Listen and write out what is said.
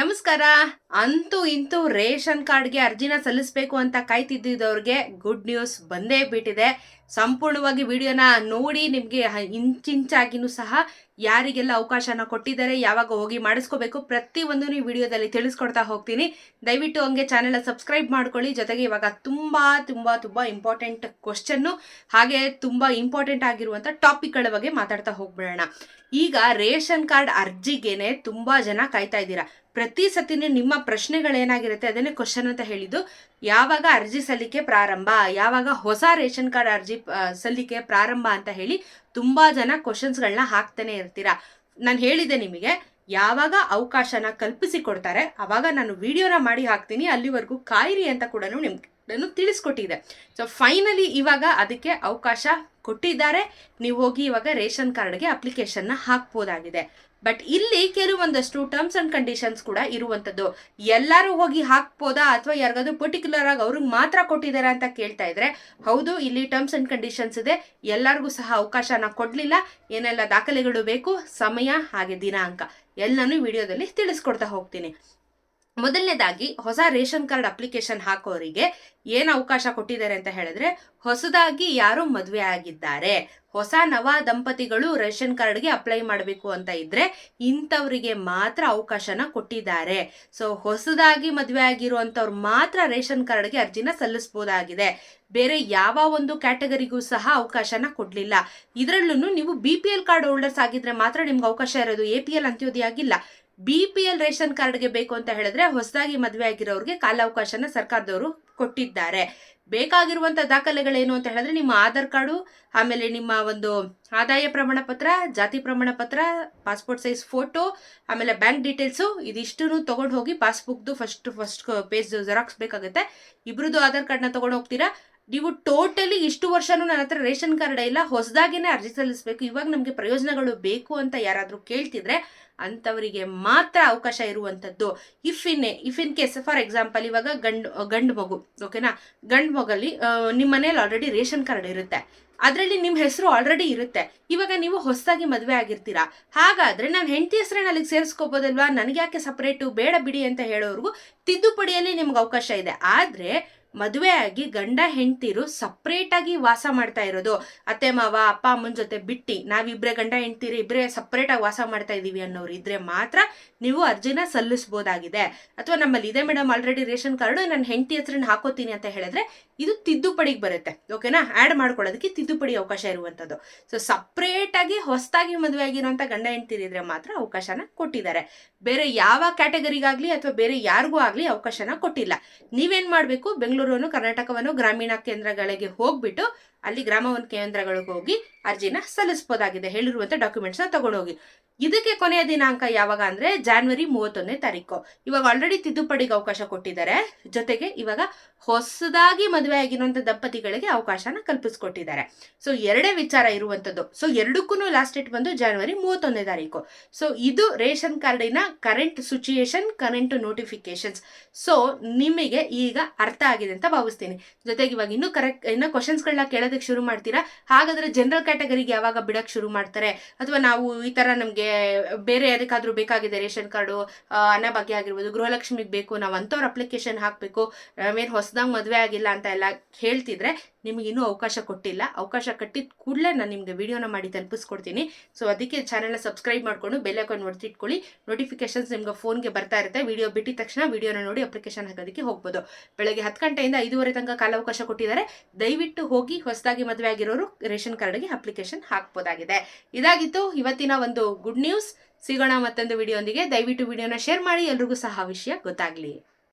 ನಮಸ್ಕಾರ. ಅಂತೂ ಇಂತೂ ರೇಷನ್ ಕಾರ್ಡ್ಗೆ ಅರ್ಜಿನ ಸಲ್ಲಿಸಬೇಕು ಅಂತ ಕಾಯ್ತಿದ್ದವ್ರಿಗೆ ಗುಡ್ ನ್ಯೂಸ್ ಬಂದೇ ಬಿಟ್ಟಿದೆ. ಸಂಪೂರ್ಣವಾಗಿ ವಿಡಿಯೋನ ನೋಡಿ ನಿಮಗೆ ಇಂಚಿಂಚಾಗಿನೂ ಸಹ ಯಾರಿಗೆಲ್ಲ ಅವಕಾಶನ ಕೊಟ್ಟಿದ್ದಾರೆ, ಯಾವಾಗ ಹೋಗಿ ಮಾಡಿಸ್ಕೋಬೇಕು ಪ್ರತಿಯೊಂದು ಈ ವಿಡಿಯೋದಲ್ಲಿ ತಿಳಿಸ್ಕೊಡ್ತಾ ಹೋಗ್ತೀನಿ. ದಯವಿಟ್ಟು ಹಂಗೆ ಚಾನೆಲ್ ಸಬ್ಸ್ಕ್ರೈಬ್ ಮಾಡ್ಕೊಳ್ಳಿ. ಜೊತೆಗೆ ಇವಾಗ ತುಂಬ ತುಂಬ ತುಂಬ ಇಂಪಾರ್ಟೆಂಟ್ ಕ್ವಶನ್ನು ಹಾಗೆ ತುಂಬ ಇಂಪಾರ್ಟೆಂಟ್ ಆಗಿರುವಂಥ ಟಾಪಿಕ್ಗಳ ಬಗ್ಗೆ ಮಾತಾಡ್ತಾ ಹೋಗ್ಬಿಡೋಣ. ಈಗ ರೇಷನ್ ಕಾರ್ಡ್ ಅರ್ಜಿಗೆನೆ ತುಂಬ ಜನ ಕಾಯ್ತಾ ಇದ್ದೀರಾ. ಪ್ರತಿ ಸತಿನೂ ನಿಮ್ಮ ಪ್ರಶ್ನೆಗಳೇನಾಗಿರುತ್ತೆ ಅದನ್ನೇ ಕ್ವಶನ್ ಅಂತ ಹೇಳಿದ್ದು, ಯಾವಾಗ ಅರ್ಜಿ ಸಲ್ಲಿಕೆ ಪ್ರಾರಂಭ, ಯಾವಾಗ ಹೊಸ ರೇಷನ್ ಕಾರ್ಡ್ ಅರ್ಜಿ ಸಲ್ಲಿಕೆ ಪ್ರಾರಂಭ ಅಂತ ಹೇಳಿ ತುಂಬಾ ಜನ ಕ್ವಶನ್ಸ್ಗಳನ್ನ ಹಾಕ್ತಾನೆ ಇರ್ತೀರಾ? ನಾನು ಹೇಳಿದೆ ನಿಮಗೆ, ಯಾವಾಗ ಅವಕಾಶನ ಕಲ್ಪಿಸಿ ಕೊಡ್ತಾರೆ ಅವಾಗ ನಾನು ವಿಡಿಯೋನ ಮಾಡಿ ಹಾಕ್ತೀನಿ, ಅಲ್ಲಿವರೆಗೂ ಕಾಯಿರಿ ಅಂತ ಕೂಡ ನಿಮ್ಗೆ ತಿಳಿಸ್ಕೊಟ್ಟಿದೆ. ಸೊ ಫೈನಲಿ ಇವಾಗ ಅದಕ್ಕೆ ಅವಕಾಶ ಕೊಟ್ಟಿದ್ದಾರೆ. ನೀವು ಹೋಗಿ ಇವಾಗ ರೇಷನ್ ಕಾರ್ಡ್ಗೆ ಅಪ್ಲಿಕೇಶನ್ನ ಹಾಕ್ಬೋದಾಗಿದೆ. ಬಟ್ ಇಲ್ಲಿ ಕೆಲವೊಂದಷ್ಟು ಟರ್ಮ್ಸ್ ಅಂಡ್ ಕಂಡೀಷನ್ಸ್ ಕೂಡ ಇರುವಂತದ್ದು. ಎಲ್ಲರೂ ಹೋಗಿ ಹಾಕ್ಬೋದಾ? ಅಥವಾ ಯಾರಿಗಾದ್ರೂ ಪರ್ಟಿಕ್ಯುಲರ್ ಆಗಿ ಅವ್ರಿಗೆ ಮಾತ್ರ ಕೊಟ್ಟಿದ್ದಾರೆ ಅಂತ ಕೇಳ್ತಾ ಇದ್ರೆ, ಹೌದು, ಇಲ್ಲಿ ಟರ್ಮ್ಸ್ ಅಂಡ್ ಕಂಡೀಷನ್ಸ್ ಇದೆ. ಎಲ್ಲರಿಗೂ ಸಹ ಅವಕಾಶನ ಕೊಡ್ಲಿಲ್ಲ. ಏನೆಲ್ಲ ದಾಖಲೆಗಳು ಬೇಕು? ಸಮಯ, ಹಾಗೆ ದಿನಾಂಕ. ಎಲ್ಲನೂ ವಿಡಿಯೋದಲ್ಲಿ ತಿಳಿಸ್ಕೊಡ್ತಾ ಹೋಗ್ತೀನಿ. ಮೊದಲನೇದಾಗಿ ಹೊಸ ರೇಷನ್ ಕಾರ್ಡ್ ಅಪ್ಲಿಕೇಶನ್ ಹಾಕೋರಿಗೆ ಏನು ಅವಕಾಶ ಕೊಟ್ಟಿದ್ದಾರೆ ಅಂತ ಹೇಳಿದ್ರೆ ಹೊಸದಾಗಿ ಯಾರು ಮದುವೆ ಆಗಿದ್ದಾರೆ. ಹೊಸ ನವ ದಂಪತಿಗಳು ರೇಷನ್ ಕಾರ್ಡ್ಗೆ ಅಪ್ಲೈ ಮಾಡಬೇಕು ಅಂತ ಇದ್ರೆ ಇಂಥವರಿಗೆ ಮಾತ್ರ ಅವಕಾಶನ ಕೊಟ್ಟಿದ್ದಾರೆ. ಸೊ ಹೊಸದಾಗಿ ಮದುವೆ ಆಗಿರುವಂಥವ್ರು ಮಾತ್ರ ರೇಷನ್ ಕಾರ್ಡ್ಗೆ ಅರ್ಜಿನ ಸಲ್ಲಿಸಬಹುದಾಗಿದೆ ಬೇರೆ ಯಾವ ಒಂದು ಕ್ಯಾಟಗರಿಗೂ ಸಹ ಅವಕಾಶನ ಕೊಡ್ಲಿಲ್ಲ. ಇದರಲ್ಲೂ ನೀವು B P L card holders ಆಗಿದ್ರೆ ಮಾತ್ರ ನಿಮ್ಗೆ ಅವಕಾಶ ಇರೋದು. A P L B P L ration ಕಾರ್ಡ್ಗೆ ಬೇಕು ಅಂತ ಹೇಳಿದ್ರೆ ಹೊಸದಾಗಿ ಮದುವೆ ಆಗಿರೋರಿಗೆ ಕಾಲಾವಕಾಶನ ಸರ್ಕಾರದವರು ಕೊಟ್ಟಿದ್ದಾರೆ. ಬೇಕಾಗಿರುವಂತ ದಾಖಲೆಗಳೇನು ಅಂತ ಹೇಳಿದ್ರೆ ನಿಮ್ಮ ಆಧಾರ್ ಕಾರ್ಡು, ಆಮೇಲೆ ನಿಮ್ಮ ಒಂದು ಆದಾಯ ಪ್ರಮಾಣ ಪತ್ರ ಜಾತಿ ಪ್ರಮಾಣ ಪತ್ರ ಪಾಸ್ಪೋರ್ಟ್ ಸೈಜ್ ಫೋಟೋ, ಆಮೇಲೆ ಬ್ಯಾಂಕ್ ಡೀಟೇಲ್ಸು ಇದಿಷ್ಟು ತೊಗೊಂಡು ಹೋಗಿ ಪಾಸ್ಬುಕ್ದು ಫಸ್ಟ್ ಫಸ್ಟ್ ಪೇಜ್ ಜೆರಾಕ್ಸ್ ಬೇಕಾಗುತ್ತೆ. ಇಬ್ರದ್ದು ಆಧಾರ್ ಕಾರ್ಡ್ನ ತಗೊಂಡು ಹೋಗ್ತೀರಾ? ನೀವು ಟೋಟಲಿ ಇಷ್ಟು ವರ್ಷನೂ ನನ್ನ ಹತ್ರ ರೇಷನ್ ಕಾರ್ಡ್ ಇಲ್ಲ, ಹೊಸದಾಗೇನೆ ಅರ್ಜಿ ಸಲ್ಲಿಸಬೇಕು, ಇವಾಗ ನಮಗೆ ಪ್ರಯೋಜನಗಳು ಬೇಕು ಅಂತ ಯಾರಾದರೂ ಕೇಳ್ತಿದ್ರೆ ಅಂಥವರಿಗೆ ಮಾತ್ರ ಅವಕಾಶ ಇರುವಂಥದ್ದು. If in if in case for example ಇವಾಗ ಗಂಡು ಗಂಡು ಮಗು ಓಕೆನಾ ಗಂಡು ಮಗಲ್ಲಿ ನಿಮ್ಮ ಮನೇಲಿ ಆಲ್ರೆಡಿ ರೇಷನ್ ಕಾರ್ಡ್ ಇರುತ್ತೆ. ಅದರಲ್ಲಿ ನಿಮ್ಮ ಹೆಸರು ಆಲ್ರೆಡಿ ಇರುತ್ತೆ. ಇವಾಗ ನೀವು ಹೊಸದಾಗಿ ಮದುವೆ ಆಗಿರ್ತೀರಾ? ಹಾಗಾದರೆ ನಾನು ಹೆಂಡತಿ ಹೆಸರನ್ನ ಅಲ್ಲಿಗೆ ಸೇರಿಸ್ಕೋಬೋದಲ್ವಾ? ನನಗೆ ಯಾಕೆ ಸಪ್ರೇಟು ಬೇಡ ಬಿಡಿ ಅಂತ ಹೇಳೋರ್ಗು ತಿದ್ದುಪಡಿಯಲ್ಲಿ ನಿಮ್ಗೆ ಅವಕಾಶ ಇದೆ. ಆದರೆ ಮದುವೆ ಆಗಿ ಗಂಡ ಹೆಂಡ್ತಿರು ಸಪ್ರೇಟ್ ಆಗಿ ವಾಸ ಮಾಡ್ತಾ ಇರೋದು. ಅತ್ತೆ, ಮಾವ, ಅಪ್ಪ, ಅಮ್ಮನ ಜೊತೆ ಬಿಟ್ಟು ನಾವಿಬ್ರೆ ಗಂಡ ಹೆಂಡ್ತಿರು ಇಬ್ಬರೇ ಸಪ್ರೇಟ್ ಆಗಿ ವಾಸ ಮಾಡ್ತಾ ಇದೀವಿ ಅನ್ನೋರು ಇದ್ರೆ ಮಾತ್ರ ನೀವು ಅರ್ಜಿನ ಸಲ್ಲಿಸಬಹುದಾಗಿದೆ ಅಥವಾ ನಮ್ಮಲ್ಲಿ ಇದೆ ಮೇಡಮ್ ಆಲ್ರೆಡಿ ರೇಷನ್ ಕಾರ್ಡು ನನ್ನ ಹೆಂಡತಿ ಹೆಸರನ್ನ ಹಾಕೋತೀನಿ ಅಂತ ಹೇಳಿದ್ರೆ ಇದು ತಿದ್ದುಪಡಿಗೆ ಬರುತ್ತೆ. ಓಕೆನಾ ಆ್ಯಡ್ ಮಾಡ್ಕೊಳ್ಳೋದಕ್ಕೆ ತಿದ್ದುಪಡಿ ಅವಕಾಶ ಇರುವಂಥದ್ದು. ಸೊ ಸಪ್ರೇಟ್ ಆಗಿ ಹೊಸದಾಗಿ ಮದುವೆ ಆಗಿರುವಂಥ ಗಂಡ ಹೆಂಡ್ತಿರಿದ್ರೆ ಮಾತ್ರ ಅವಕಾಶನ ಕೊಟ್ಟಿದ್ದಾರೆ. ಬೇರೆ ಯಾವ ಕ್ಯಾಟಗರಿಗಾಗ್ಲಿ ಅಥವಾ ಬೇರೆ ಯಾರಿಗೂ ಆಗಲಿ ಅವಕಾಶನ ಕೊಟ್ಟಿಲ್ಲ. ನೀವೇನು ಮಾಡಬೇಕು? ಬೆಂಗಳೂರನ್ನು ಕರ್ನಾಟಕವನ್ನು ಗ್ರಾಮೀಣ ಕೇಂದ್ರಗಳಿಗೆ ಹೋಗ್ಬಿಟ್ಟು ಅಲ್ಲಿ ಗ್ರಾಮ ಕೇಂದ್ರಗಳಿಗೆ ಹೋಗಿ ಅರ್ಜಿನ ಸಲ್ಲಿಸಬಹುದಾಗಿದೆ ಹೇಳಿರುವಂತ ಡಾಕ್ಯುಮೆಂಟ್ಸ್ನ ತಗೊಂಡೋಗಿ. ಇದಕ್ಕೆ ಕೊನೆಯ ದಿನಾಂಕ ಯಾವಾಗ ಅಂದ್ರೆ ಜಾನ್ವರಿ ಮೂವತ್ತೊಂದನೇ ತಾರೀಕು. ಇವಾಗ ಆಲ್ರೆಡಿ ತಿದ್ದುಪಡಿಗೆ ಅವಕಾಶ ಕೊಟ್ಟಿದ್ದಾರೆ. ಜೊತೆಗೆ ಇವಾಗ ಹೊಸದಾಗಿ ಮದುವೆ ಆಗಿರುವಂತ ದಂಪತಿಗಳಿಗೆ ಅವಕಾಶನ ಕಲ್ಪಿಸ್ಕೊಟ್ಟಿದ್ದಾರೆ. ಸೊ ಎರಡೇ ವಿಚಾರ ಇರುವಂತದ್ದು. ಸೊ ಎರಡಕ್ಕೂ ಲಾಸ್ಟ್ ಡೇಟ್ ಬಂದು ಜಾನ್ವರಿ ಮೂವತ್ತೊಂದನೇ ತಾರೀಕು. ಸೊ ಇದು ರೇಷನ್ ಕಾರ್ಡಿನ current situation current notifications so ನಿಮಗೆ ಈಗ ಅರ್ಥ ಆಗಿದೆ ಅಂತ ಭಾವಿಸ್ತೀನಿ. ಜೊತೆಗೆ ಇವಾಗ ಇನ್ನೂ ಕರೆಕ್ಟ್ ಇನ್ನು ಕ್ವಶನ್ಸ್ಗಳನ್ನ ಕೇಳೋದಕ್ಕೆ ಶುರು ಮಾಡ್ತೀರಾ? ಹಾಗಾದ್ರೆ ಜನರಲ್ ಕ್ಯಾಟಗರಿಗೆ ಯಾವಾಗ ಬಿಡಕ್ಕೆ ಶುರು ಮಾಡ್ತಾರೆ? ಅಥವಾ ನಾವು ಈ ತರ ನಮಗೆ ಬೇರೆ ಅದಕ್ಕಾದ್ರೂ ಬೇಕಾಗಿದೆ ರೇಷನ್ ಕಾರ್ಡು ಅನ್ನಭಾಗ್ಯ ಆಗಿರ್ಬೋದು, ಗೃಹಲಕ್ಷ್ಮಿಗೆ ಬೇಕು, ನಾವು ಅಂಥವ್ರ ಅಪ್ಲಿಕೇಶನ್ ಹಾಕಬೇಕು ನಾವೇನು ಹೊಸದಾಗಿ ಮದುವೆ ಆಗಿಲ್ಲ ಅಂತ ಎಲ್ಲ ಹೇಳ್ತಿದ್ರೆ ನಿಮಗೆ ಇನ್ನೂ ಅವಕಾಶ ಕೊಟ್ಟಿಲ್ಲ. ಅವಕಾಶ ಕಟ್ಟಿದ ಕೂಡಲೇ ನಾನು ನಿಮಗೆ ವಿಡಿಯೋನ ಮಾಡಿ ತಲುಪಿಸ್ಕೊಡ್ತೀನಿ. ಸೊ ಅದಕ್ಕೆ ಚಾನಲ್ನ ಸಬ್ಸ್ಕ್ರೈಬ್ ಮಾಡಿಕೊಂಡು ಬೆಲ್ ಐಕಾನ್ ಇಟ್ಕೊಳ್ಳಿ. ನೋಟಿಫಿಕೇಶನ್ಸ್ ನಿಮ್ಗೆ ಫೋನ್ಗೆ ಬರ್ತಾ ಇರುತ್ತೆ. ವಿಡಿಯೋ ಬಿಟ್ಟಿದ ತಕ್ಷಣ ವಿಡಿಯೋನ ನೋಡಿ ಅಪ್ಲಿಕೇಶನ್ ಹಾಕೋದಕ್ಕೆ ಹೋಗ್ಬೋದು. ಬೆಳಗ್ಗೆ ಹತ್ತು ಗಂಟೆಯಿಂದ ಐದುವರೆ ತನಕ ಕಾಲಾವಕಾಶ ಕೊಟ್ಟಿದ್ದಾರೆ. ದಯವಿಟ್ಟು ಹೋಗಿ ಹೊಸದಾಗಿ ಮದುವೆ ಆಗಿರೋರು ರೇಷನ್ ಕಾರ್ಡ್ಗೆ ಅಪ್ಲಿಕೇಶನ್ ಹಾಕ್ಬೋದಾಗಿದೆ. ಇದಾಗಿತ್ತು ಇವತ್ತಿನ ಒಂದು ಗುಡ್ ನ್ಯೂಸ್ ಸಿಗೋಣ ಮತ್ತೊಂದು ವಿಡಿಯೋಂದಿಗೆ. ದಯವಿಟ್ಟು ವಿಡಿಯೋನ ಶೇರ್ ಮಾಡಿ. ಎಲ್ರಿಗೂ ಸಹ ವಿಷಯ ಗೊತ್ತಾಗ್ಲಿ.